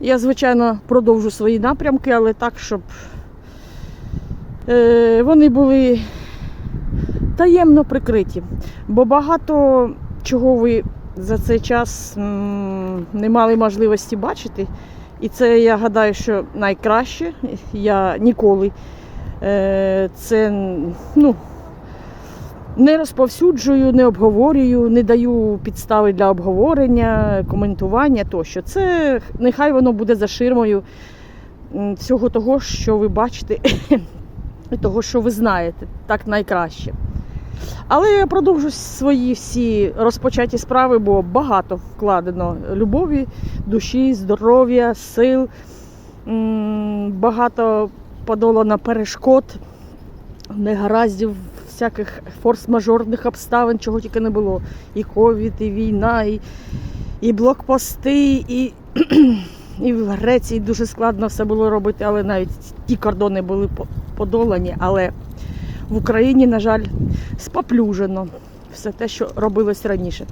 Я, звичайно, продовжу свої напрямки, але так, щоб е, вони були таємно прикриті. Бо багато чого ви за цей час не мали можливості бачити. І це я гадаю, що найкраще. Я ніколи е, це ну, не розповсюджую, не обговорюю, не даю підстави для обговорення, коментування тощо. Це нехай воно буде за ширмою всього того, що ви бачите, і того, що ви знаєте, так найкраще. Але я продовжу свої всі розпочаті справи, бо багато вкладено любові, душі, здоров'я, сил, багато подолано перешкод, негараздів, всяких форс-мажорних обставин, чого тільки не було. І ковід, і війна, і, і блокпости, і, і в Греції дуже складно все було робити, але навіть ті кордони були по- подолані. Але в Україні, на жаль, споплюжено все те, що робилось раніше.